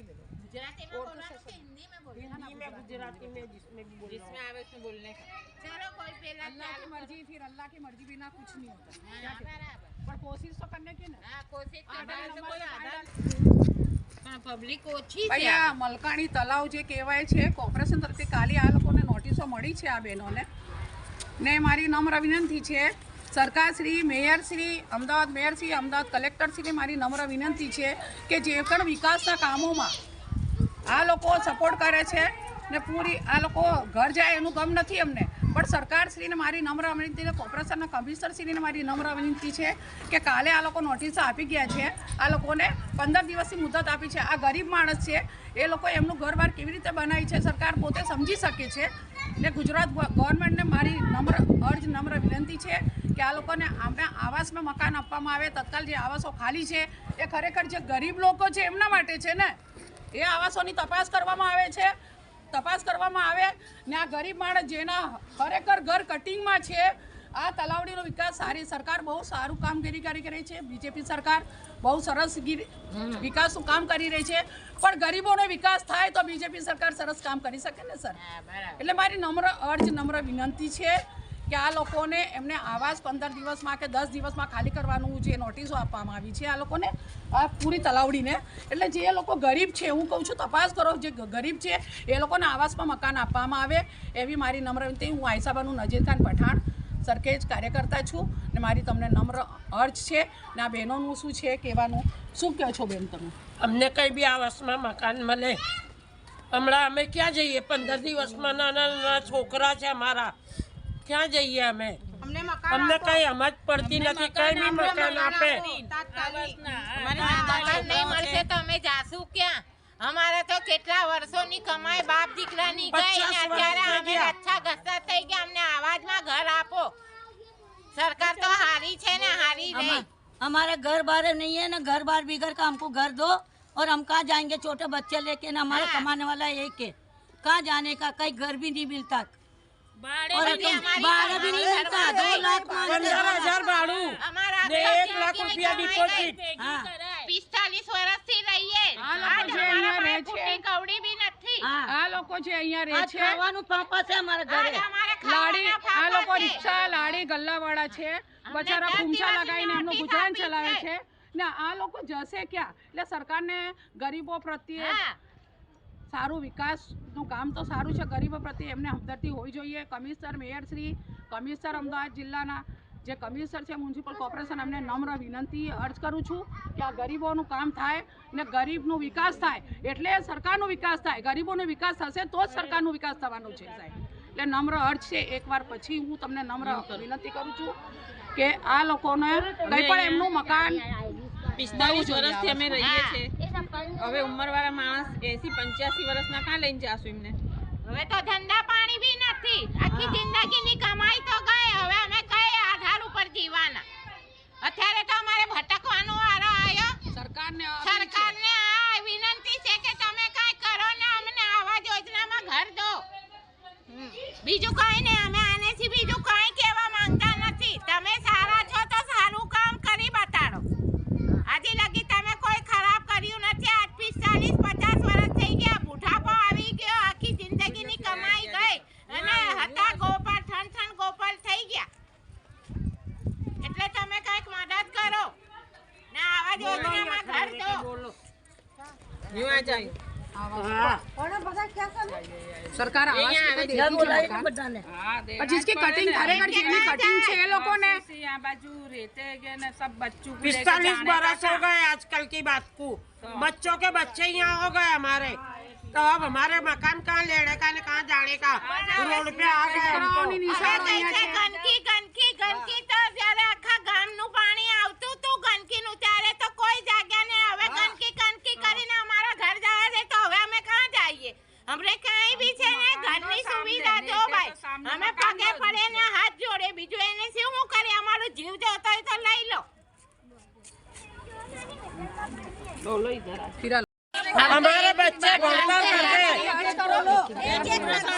गुजराती में बोलना है कि हिंदी में बोलना है? हिंदी में गुजराती में जिसमें भी बोलना जिसमें आवे उसमें बोलने का चलो कोई पहला अल्लाह की चालू मर्जी फिर अल्लाह की मर्जी बिना कुछ नहीं होता हाँ, बराबर पर कोशिश तो करने की ना हाँ कोशिश આ करना है तो નંબર कोई પર आधार हाँ पब्लिक ઓછી છે ભાઈ આ મલકાણી તલાવ જે કહેવાય છે કોર્પોરેશન તરફથી કાલે આ લોકોને નોટિસો મળી છે આ બહેનોને ને મારી નમ્ર વિનંતી છે સરકારશ્રી મેયરશ્રી અમદાવાદ મેયરશ્રી અમદાવાદ કલેક્ટરશ્રીને મારી નમ્ર વિનંતી છે કે જે પણ વિકાસના કામોમાં આ લોકો સપોર્ટ કરે છે ને પૂરી, આ લોકો ઘર જાય એનું ગમ નથી અમને પણ સરકારશ્રીને મારી નમ્ર વિનંતી કોર્પોરેશનના કમિશનરશ્રીને મારી નમ્ર વિનંતી છે કે કાલે આ લોકો નોટિસ આપી ગયા છે. આ લોકોને પંદર દિવસની મુદત આપી છે. આ ગરીબ માણસ છે. એ લોકો એમનું ઘર બાર કેવી રીતે બનાવી છે સરકાર પોતે સમજી શકે છે. ને ગુજરાત ગવર્મેન્ટને મારી નમ્ર અર્જ નમ્ર વિનંતી છે કે આ લોકોને આપણે આવાસમાં મકાન આપવામાં આવે. તત્કાલ જે આવાસો ખાલી છે, એ ખરેખર જે ગરીબ લોકો છે એમના માટે છે ને? એ આવાસોની તપાસ કરવામાં આવે છે. તપાસ કરવામાં આવે ને આ ગરીબ માણસ જેના ખરેખર ઘર કટિંગમાં છે આ તલાવડીનો વિકાસ સારી સરકાર બહુ સારું કામગીરી કરી રહી છે બીજેપી સરકાર બહુ સરસ વિકાસનું કામ કરી રહી છે પણ ગરીબોનો વિકાસ થાય તો બીજેપી સરકાર સરસ કામ કરી શકે ને સર? એટલે મારી નમ્ર અર્જ નમ્ર વિનંતી છે કે આ લોકોને એમને આવાસ પંદર દિવસમાં કે દસ દિવસમાં ખાલી કરવાનું જે નોટિસો આપવામાં આવી છે, આ લોકોને આ પૂરી તલાવડીને. એટલે જે લોકો ગરીબ છે, હું કહું છું, તપાસ કરો, જે ગરીબ છે, એ લોકોને આવાસમાં મકાન આપવામાં આવે. એવી મારી નમ્ર વિનંતી, હું આયસાબાનું નજીર ખાન પઠાણ સરખેજ કાર્યકર્તા છું ને મારી તમને નમ્ર અર્જ છે ને આ બહેનોનું શું છે, કહેવાનું, શું કહો છો બેન તમે? અમને કંઈ બી આવાસમાં મકાન મળે. હમણાં અમે ક્યાં જઈએ? પંદર દિવસમાં નાના નાના છોકરા છે અમારા. ક્યાં જઈએ અમે અમને કઈ સમજ પડતી નથી કઈ બી મકાન આપે અમારે મકાન નહીં મળશે તો અમે જાશું ક્યાં અમારે તો કેટલા વર્ષોની કમાઈ બાપ દીકરાની ગઈ ને પચાસ અત્યારે વર્ષ થઈ અમે ગયા. અચ્છા ગસ્તા થઈ ગયા અમને આવાજમાં ઘર આપો સરકાર તો હારી છે ને હારી રહી हम- हमारे घर बार नहीं है ना घर बार बिगड़ का हमको घर दो और हम कहाँ जाएंगे छोटे बच्चे लेके ना हमारे कमाने वाला एक है कहाँ जाने का कहीं घर भी नहीं मिलता આ લોકો જે અહીંયા રહે છે. લાડી આ લોકો રિક્ષા લાડી ગલ્લાવાળા છે. બચારા પૂંછા લગાવીને એમનું ગુજરાન ચલાવે છે. ને આ લોકો જશે ક્યાં? એટલે સરકારને ગરીબો પ્રત્યે સારું વિકાસનું કામ તો સારું છે ગરીબો પ્રત્યે એમને હમદર્દી હોવી જોઈએ. કમિશનર મેયરશ્રી કમિશનર અમદાવાદ જિલ્લાના જે કમિશનર છે મ્યુનિસિપલ કોર્પોરેશન એમને નમ્ર વિનંતી અર્જ કરું છું કે આ ગરીબોનું કામ થાય ને ગરીબનો વિકાસ થાય. એટલે સરકારનો વિકાસ થાય. ગરીબોનો વિકાસ થશે તો જ સરકારનો વિકાસ થવાનો છે સાહેબ. એટલે નમ્ર અર્જ છે. એકવાર પછી હું તમને નમ્ર વિનંતી કરું છું કે આ લોકોને કંઈ પણ એમનું મકાન પિસ્તાળીસ વર્ષથી અમે રહીએ છીએ. હવે ઉંમરવાળા માણસ એસી પંચ્યાસી વર્ષના કાં લઈને જાશું એમને? હવે તો ધંધા પાણી બી નથી. આખી જિંદગીની કમાઈ તો ગઈ હવે અમે કઈ આધાર ઉપર જીવાના? અત્યારે તો અમારે ભટકવાનો વારો આવ્યો સરકારને સરકારને આ વિનંતી છે કે તમે કઈ કરો ને અમને આવા યોજનામાં ઘર દો. બીજું કઈ સરકાર આવાસ તો દેતી घर છે बुलाए મકાન। बधाने और जिसकी कटिंग खरेखर જેની કટિંગ છે એ લોકોને यहाँ बाजू रहते हैं ना सब बच्चों को पिस्तालीस बरस हो गए आजकल की बात को बच्चों के बच्चे यहाँ हो गए हमारे तो अब हमारे मकान कहाँ लेने का ने कहाँ जाने का रोड पे आ गए हम છોકરાઓની तो। નિશાળો હવે અહીંયા કહે મારા પડે ને હાથ જોડે. બીજું એને શું હું કરે? અમારો જીવ જતો હોય તો લઈ લો. લો લઈ જરા. અમારે બચ્ચે ભણતર કરે.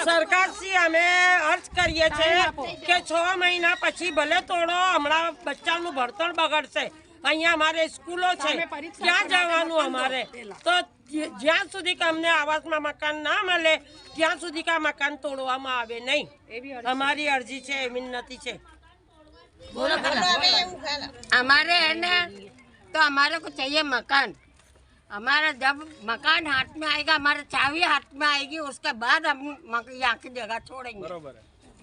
સરકાર શ્રી અમે અર્જ કરીએ છીએ કે છ મહિના પછી ભલે તોડો હમણાં બચ્ચાનું ભણતર બગડશે. અહીંયા અમારે સ્કૂલો છે સામે પરીક્ષા ક્યાં છે, જવાનું બંધ અમારે પહેલા. તો જે- જ્યાં સુધી કે અમને આવાસમાં મકાન ના મળે ત્યાં સુધી કે આ મકાન તોડવામાં આવે નહીં એવી અમારી અરજી છે વિનંતી છે हमारे है ना तो हमारे को चाहिए मकान हमारा जब मकान हाथ में आएगा हमारा चाबी हाथ में आएगी उसके बाद हम मक- यहाँ की जगह छोड़ेंगे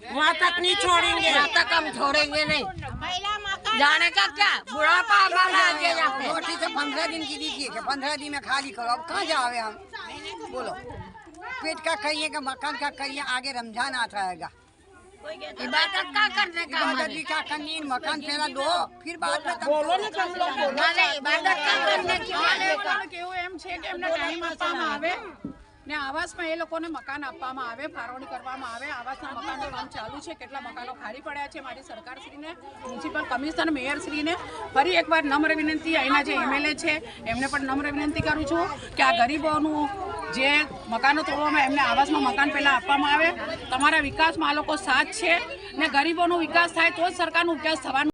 वहाँ तक नहीं छोड़ेंगे यहाँ तक हम छोड़ेंगे नहीं પહેલા મકાન जाने का क्या? बुढ़ापा आ गया यहाँ पे रोटी तो पंद्रह दिन की दी थी पंद्रह दिन में खाली करो अब कहाँ जावे हम? बोलो। पेट का कहिए का मकान का कहिए आगे रमज़ान आता रहेगा। इबादत का करने का इबादत भी क्या करनी? मकान तेरा दो फिर बात बोलो ना तुम लोग बोलो। ना इबादत का करने की ને આવાસમાં એ લોકોને મકાન આપવામાં આવે, ફાળવણી કરવામાં આવે. આવાસના મકાનનું કામ ચાલુ છે. કેટલા મકાનો ખાલી પડ્યા છે મારી સરકારશ્રીને, મ્યુનિસિપલ કમિશનર, મેયરશ્રીને. ફરી એકવાર નમ્ર વિનંતી, અહીંના જે એમએલએ છે, એમને પણ નમ્ર વિનંતી કરું છું કે આ ગરીબોનું જે મકાનો તોડવામાં એમને આવાસમાં મકાન પહેલાં આપવામાં આવે. તમારા વિકાસમાં આ લોકો સાથ છે ને ગરીબોનો વિકાસ થાય તો જ સરકારનો વિકાસ થવાનો